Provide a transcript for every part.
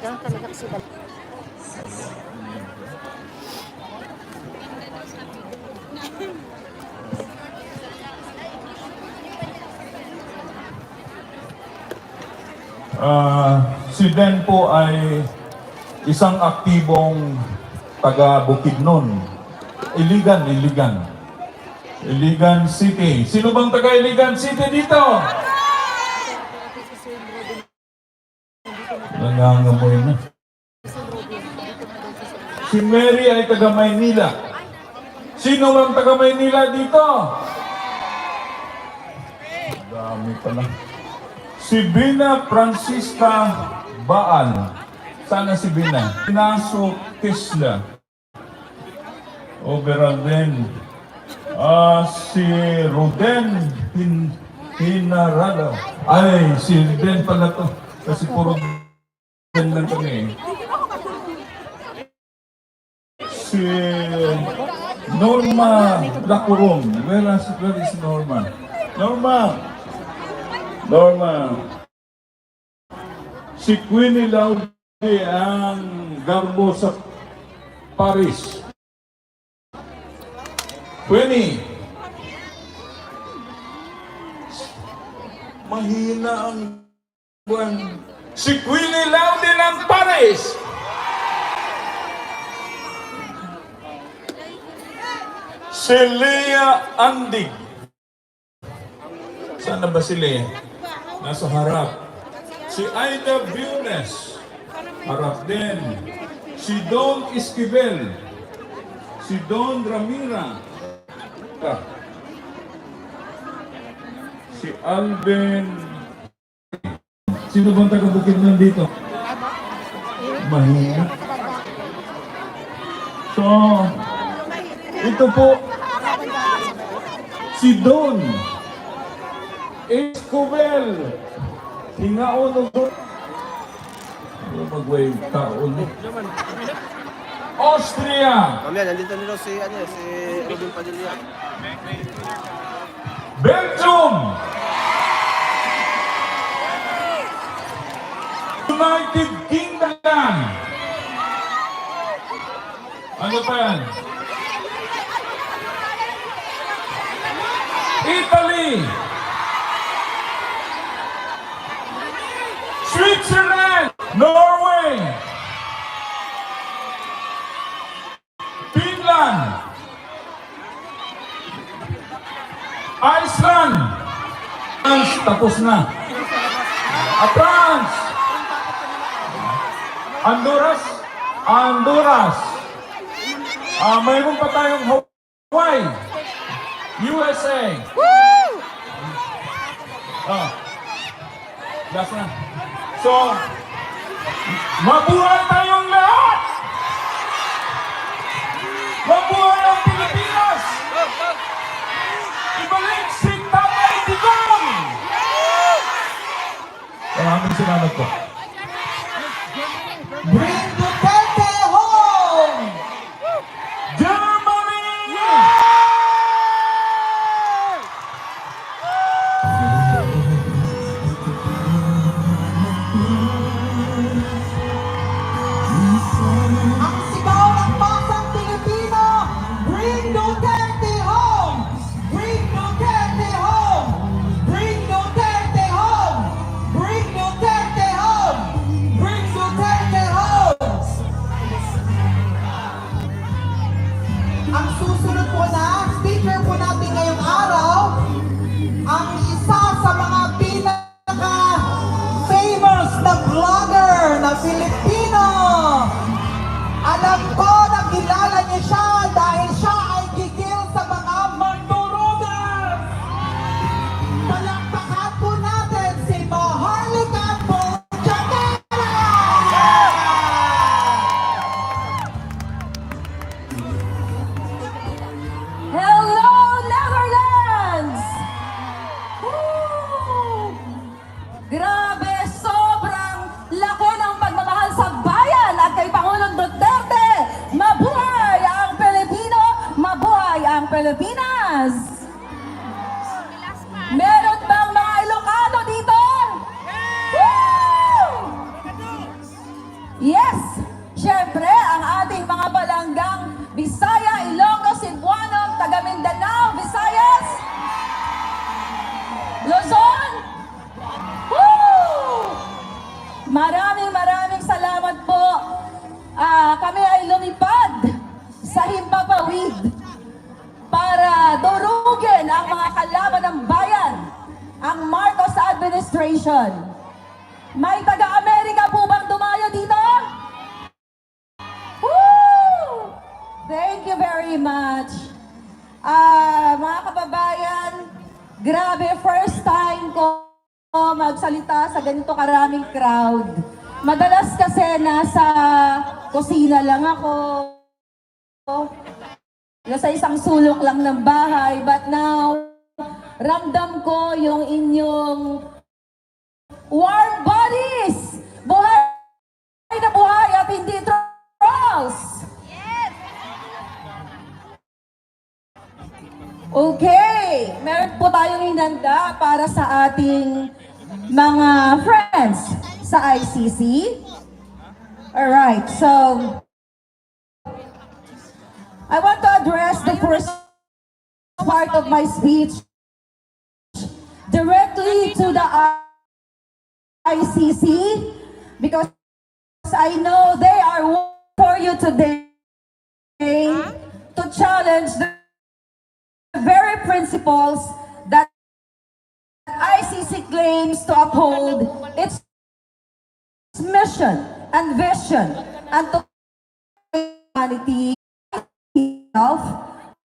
Ganun talaga kasi dal- Ah, si Den po ay isang aktibong taga Bukidnon. Iligan, Iligan. Iligan City. Sino bang taga Iligan City dito? Nangangamoy na. Si Mary ay taga Maynila. Sino bang taga Maynila dito? Dami pala. Si Bina Francisca Baal. Sana si Bina. Pinaso Kisla. Overall din. Ah, si Ruden Hin Hinarado. Ay, si Ruden pala to. Kasi puro Den lang kami. Si Norma Lacuron. Where is, where is Norma? Norma! Norma. Si Queenie Laude ang garbo sa Paris. Queenie. Mahina ang buwan. Si Queenie Laude ng Paris. Si Lea Andig. Saan na ba si Lea? Nasa harap. Si Aida Bunes. Harap din. Si Don Esquivel. Si Don Ramira. Si Alvin. Sino bang taga-bukid nandito? Mahina. So, ito po, si Don Escobar. Hingaon o doon. Ano mag-wave taon? Austria, Mamaya, nandito nila si, ano, si Robin Padilla. Belgium, United Kingdom. Ano pa yan? Italy. Switzerland. Norway. Finland. Iceland. Tapos na. France. Honduras. Honduras. Ah, mayroon pa tayong Hawaii. USA. Ah. Last na. So, mabuhay tayong lahat! Mabuhay ang Pilipinas! Ibalik si Tatay Digong! Maraming salamat po. Luzon, Woo! Maraming maraming salamat po. Ah, kami ay lumipad sa Himpapawid para durugin ang mga kalaban ng bayan, ang Marcos administration. Magsalita sa ganito karaming crowd. Madalas kasi nasa kusina lang ako. Nasa isang sulok lang ng bahay. But now, ramdam ko yung inyong warm bodies! Buhay na buhay at hindi trolls! Okay, meron po tayong hinanda para sa ating mga friends sa ICC. Alright, so I want to address the first part of my speech directly to the ICC because I know they are for you today to challenge the very principles ICC claims to uphold its mission and vision and to humanity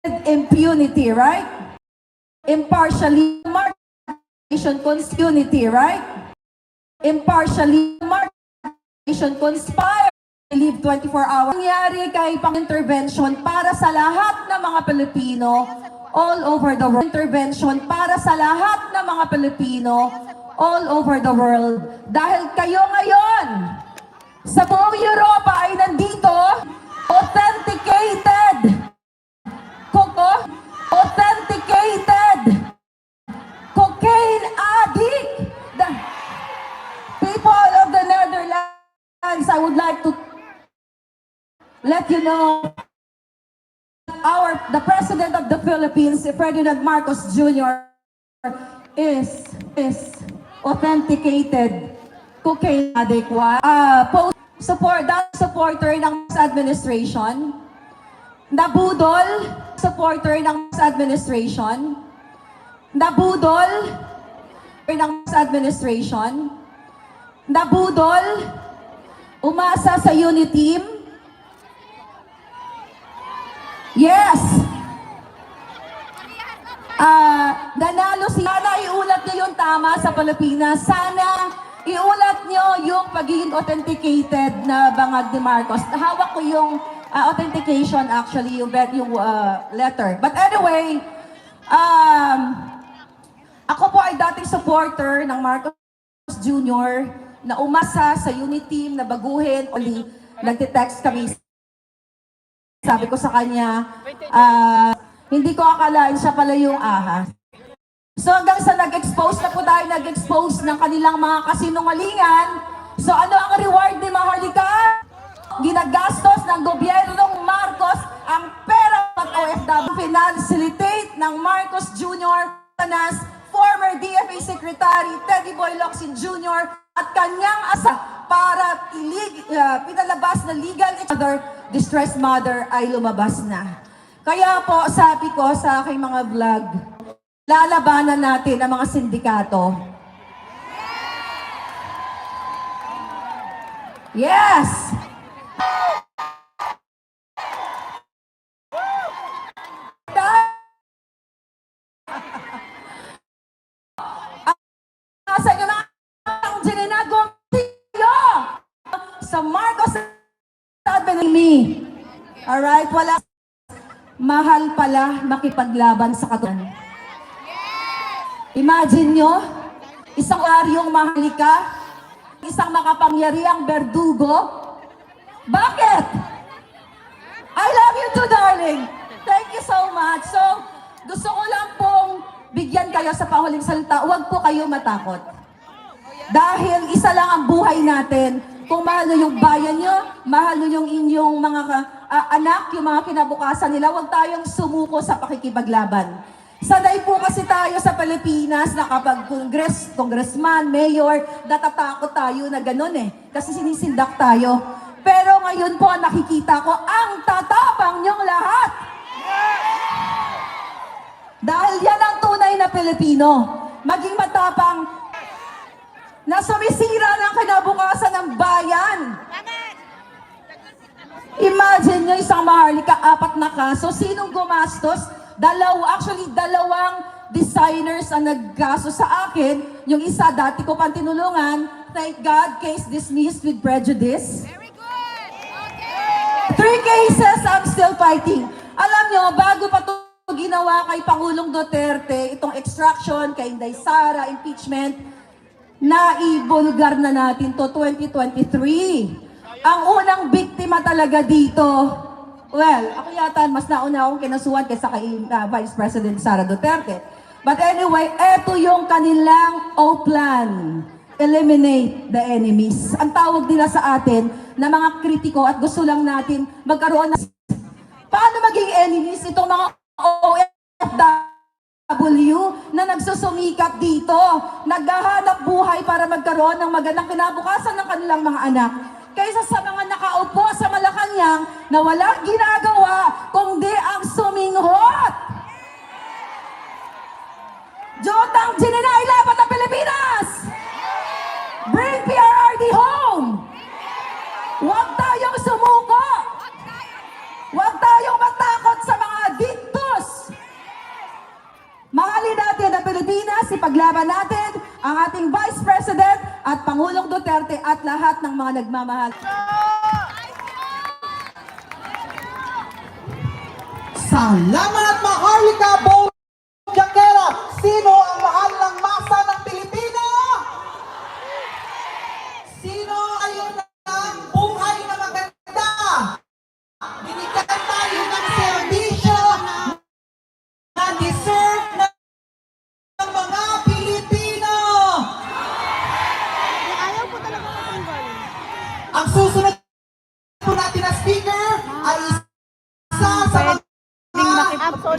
with impunity, right? Impartially, markation, unity, right? Impartially, markation, conspire, live 24 hours. Nangyari kay pang-intervention para sa lahat ng mga Pilipino all over the world. Intervention para sa lahat ng mga Pilipino all over the world. Dahil kayo ngayon, sa buong Europa ay nandito, authenticated. Koko, authenticated. Cocaine addict. The people of the Netherlands, I would like to let you know our the president of the Philippines, Ferdinand Marcos Jr. is is authenticated cocaine addict. Uh, post support that supporter ng administration. Nabudol supporter ng administration. Nabudol ng administration. Nabudol umasa sa unity team. Yes! Ah, nanalo si Sana iulat niyo yung tama sa Pilipinas. Sana iulat niyo yung pagiging authenticated na bangag ni Marcos. Hawak ko yung ah, authentication actually, yung, yung ah, letter. But anyway, um, ako po ay dating supporter ng Marcos Jr. na umasa sa unit team na baguhin. Uli, nagte-text kami sabi ko sa kanya, ah, hindi ko akalain siya pala yung ahas. So hanggang sa nag-expose na po tayo, nag-expose ng kanilang mga kasinungalingan. So ano ang reward ni Maharlika? Ginagastos ng gobyerno ng Marcos ang pera ng OFW. Financilitate ng Marcos Jr. Tanas, former DFA Secretary Teddy Boy Locsin Jr. at kanyang asa para ilig, uh, pinalabas na legal mother, distressed mother ay lumabas na. Kaya po, sabi ko sa aking mga vlog, lalabanan natin ang mga sindikato. Yes! Alright, wala. Mahal pala makipaglaban sa katunan. Imagine nyo, isang aryong mahalika, isang makapangyariang berdugo. Bakit? I love you too, darling. Thank you so much. So, gusto ko lang pong bigyan kayo sa pahuling salita. Huwag po kayo matakot. Dahil isa lang ang buhay natin. Kung mahal nyo yung bayan nyo, mahal nyo yung inyong mga ah, anak, yung mga kinabukasan nila, huwag tayong sumuko sa pakikipaglaban. Sanay po kasi tayo sa Pilipinas na kapag congress, congressman, mayor, natatakot tayo na ganun eh. Kasi sinisindak tayo. Pero ngayon po nakikita ko ang tatapang niyong lahat. Dahil yan ang tunay na Pilipino. Maging matapang na sumisira ng kinabukasan ng bayan. Imagine nyo isang maharlika, apat na kaso. Sinong gumastos? Dalaw, actually, dalawang designers ang nagkaso sa akin. Yung isa, dati ko pang tinulungan. Thank God, case dismissed with prejudice. Three cases, I'm still fighting. Alam nyo, bago pa ito ginawa kay Pangulong Duterte, itong extraction, kay Inday Sara, impeachment, naibulgar na natin to 2023. Ang unang biktima talaga dito, well, ako yata mas nauna akong kinasuhan kaysa kay uh, Vice President Sara Duterte. But anyway, eto yung kanilang O-plan. Eliminate the enemies. Ang tawag nila sa atin na mga kritiko at gusto lang natin magkaroon ng Paano maging enemies itong mga OFW na nagsusumikap dito, naghahanap buhay para magkaroon ng magandang kinabukasan ng kanilang mga anak, kaysa sa mga nakaupo sa Malacanang na walang ginagawa kundi ang suminghot. Jotang Ginina 11 ng Pilipinas! Bring PRRD home! Huwag tayong sumuko! Huwag tayong matakot sa mga dictus. Mahalin natin ang Pilipinas, ipaglaban natin ang ating Vice President at Pangulong Duterte at lahat ng mga nagmamahal. Salamat, Maharlika Bo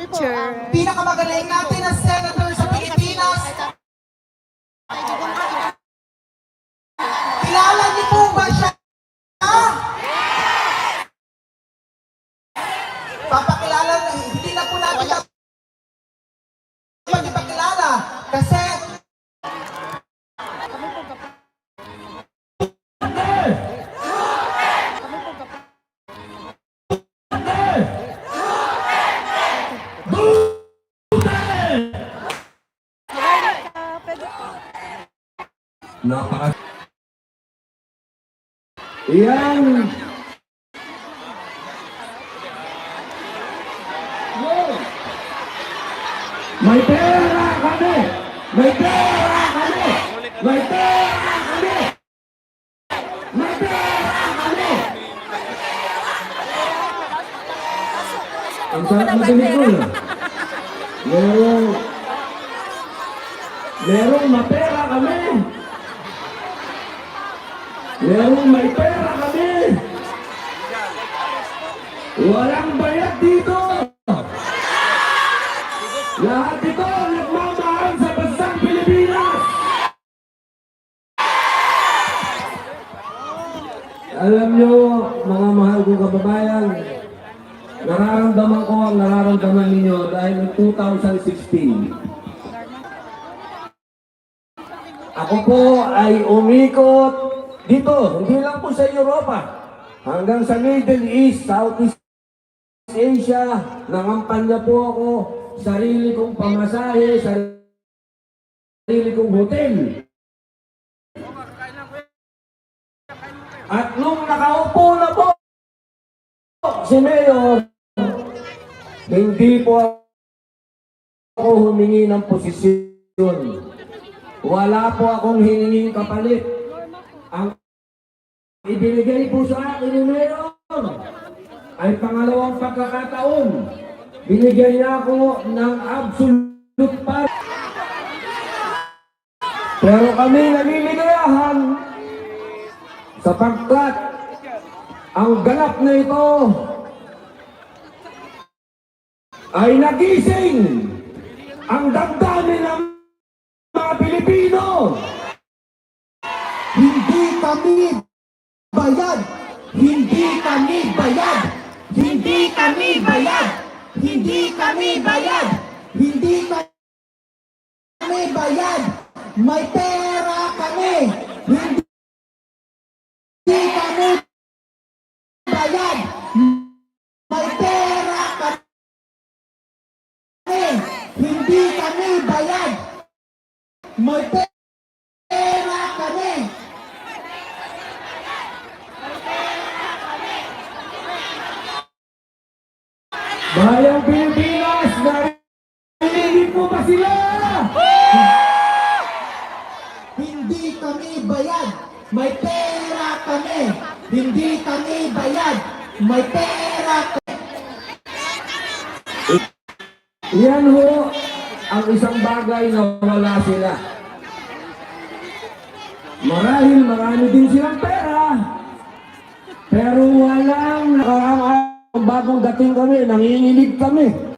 Po. pinakamagaling natin na Yan! May pera kami! May pera kami! May pera kami! May pera kami! Ang sarap na sinikol. Alam nyo, mga mahal kong kababayan, nararamdaman ko ang nararamdaman ninyo dahil noong 2016, Ako po ay umikot dito, hindi lang po sa Europa, hanggang sa Middle East, Southeast Asia, nangampanya po ako, sarili kong pamasahe, sarili kong hotel. At nung nakaupo na po si Mayor, hindi po ako humingi ng posisyon. Wala po akong hiningin kapalit. Ang ibinigay po sa akin ni Mayor ay pangalawang pagkakataon. Binigyan niya ako ng absolute pa. Pero kami naniligayahan sapagkat ang ganap na ito ay nagising ang damdamin ng mga Pilipino. Hindi kami bayad. Hindi kami bayad. Hindi kami bayad. Hindi kami bayad. Hindi kami bayad. May pera kami. Hindi kami bayad. May pera kami. Hindi kami bayad. May pera Hindi kami bayad. May pera. Yan ho ang isang bagay na wala sila. Marahil marami din silang pera. Pero walang nakakaang bagong dating kami, nanginginig kami.